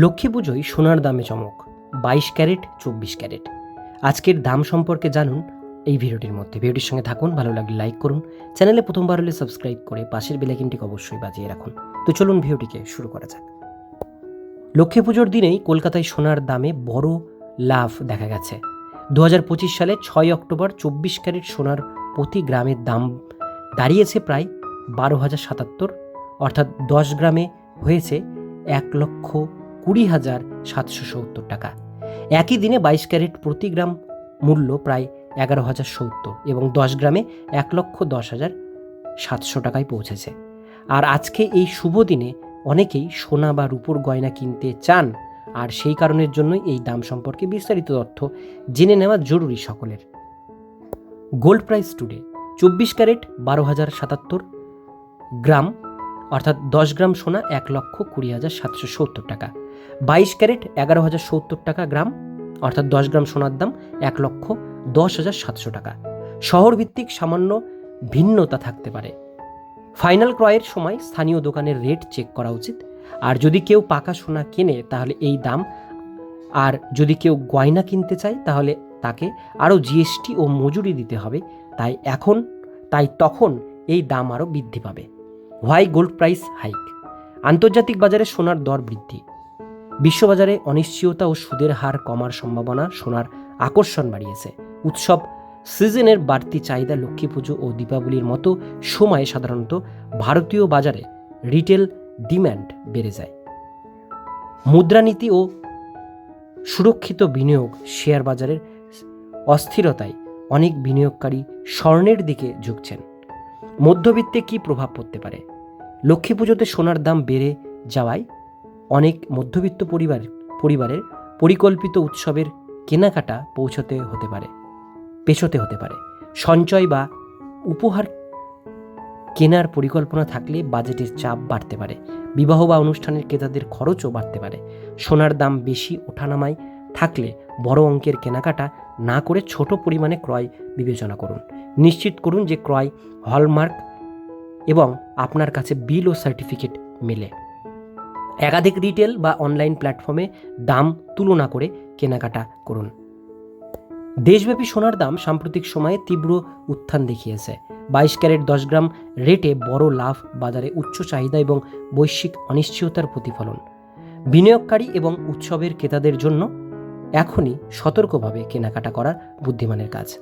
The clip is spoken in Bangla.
লক্ষ্মী পুজোয় সোনার দামে চমক, বাইশ ক্যারেট, চব্বিশ ক্যারেট। আজকের দাম সম্পর্কে জানুন এই ভিডিওটির মধ্যে। ভিডিওটির সঙ্গে থাকুন, ভালো লাগলে লাইক করুন। চ্যানেলে প্রথমবার হলে সাবস্ক্রাইব করে পাশের বেলাইকিনটিকে অবশ্যই বাজিয়ে রাখুন। তো চলুন ভিডিওটিকে শুরু করা যাক। লক্ষ্মী পুজোর দিনেই কলকাতায় সোনার দামে বড় লাভ দেখা গেছে। দু হাজার পঁচিশ সালে ছয় অক্টোবর চব্বিশ ক্যারেট সোনার প্রতি গ্রামের দাম দাঁড়িয়েছে প্রায় বারো হাজার সাতাত্তর, অর্থাৎ দশ গ্রামে হয়েছে এক লক্ষ কুড়ি হাজার সাতশো সত্তর টাকা। একই দিনে বাইশ ক্যারেট প্রতি গ্রাম মূল্য প্রায় এগারো হাজার সত্তর এবং দশ গ্রামে এক লক্ষ দশ হাজার সাতশো টাকায় পৌঁছেছে। আর আজকে এই শুভ দিনে অনেকেই সোনা বা রূপোর গয়না কিনতে চান, আর সেই কারণের জন্যই এই দাম সম্পর্কে বিস্তারিত তথ্য জেনে নেওয়া জরুরি সকলের। গোল্ড প্রাইস টুডে চব্বিশ ক্যারেট বারো হাজার সাতাত্তর গ্রাম অর্থাৎ দশ গ্রাম সোনা এক লক্ষ কুড়ি হাজার সাতশো সত্তর টাকা। বাইশ ক্যারেট এগারো হাজার সত্তর টাকা গ্রাম, অর্থাৎ দশ গ্রাম সোনার দাম এক লক্ষ দশ হাজার সাতশো টাকা। শহর ভিত্তিক সামান্য ভিন্নতা থাকতে পারে। ফাইনাল ক্রয়ের সময় স্থানীয় দোকানের রেট চেক করা উচিত। আর যদি কেউ পাকা সোনা কেনে, তাহলে এই দাম। আর যদি কেউ গয়না কিনতে চায়, তাহলে তাকে আরও জিএসটি ও মজুরি দিতে হবে। তাই এখন, তাই তখন এই দাম আরও বৃদ্ধি পাবে। Why gold price hike? আন্তর্জাতিক বাজারে সোনার দর বৃদ্ধি। বিশ্ববাজারে অনিশ্চয়তা ও সুদের হার কমার সম্ভাবনা সোনার আকর্ষণ বাড়িয়েছে। উৎসব সিজনের বাড়তি চাহিদা, লক্ষ্মী পুজো ও দীপাবলির মতো সময়ে সাধারণত ভারতীয় বাজারে রিটেল ডিম্যান্ড বেড়ে যায়। মুদ্রানীতি ও সুরক্ষিত বিনিয়োগ শেয়ার বাজারের অস্থিরতায় অনেক বিনিয়োগকারী স্বর্ণের দিকে ঝুঁকছেন। মধ্যবিত্তে কী প্রভাব পড়তে পারে? লক্ষ্মী পুজোতে সোনার দাম বেড়ে যাওয়ায় অনেক মধ্যবিত্ত পরিবার পরিবারের পরিকল্পিত উৎসবের কেনাকাটা পৌঁছতে হতে পারে, পেছোতে হতে পারে। সঞ্চয় বা উপহার কেনার পরিকল্পনা থাকলে বাজেটের চাপ বাড়তে পারে। বিবাহ বা অনুষ্ঠানের ক্রেতাদের খরচও বাড়তে পারে। সোনার দাম বেশি ওঠানামায় থাকলে বড় অঙ্কের কেনাকাটা না করে ছোট পরিমাণে ক্রয় বিবেচনা করুন। নিশ্চিত করুন যে ক্রয় হলমার্ক এবং আপনার কাছে বিল ও সার্টিফিকেট মেলে। একাধিক রিটেল বা অনলাইন প্ল্যাটফর্মে দাম তুলনা করে কেনাকাটা করুন। দেশব্যাপী সোনার দাম সাম্প্রতিক সময়ে তীব্র উত্থান দেখিয়েছে। বাইশ ক্যারেট দশ গ্রাম রেটে বড় লাভ, বাজারে উচ্চ চাহিদা এবং বৈশ্বিক অনিশ্চয়তার প্রতিফলন। বিনিয়োগকারী এবং উৎসবের ক্রেতাদের জন্য এখনই সতর্কভাবে কেনাকাটা করার বুদ্ধিমানের কাজ।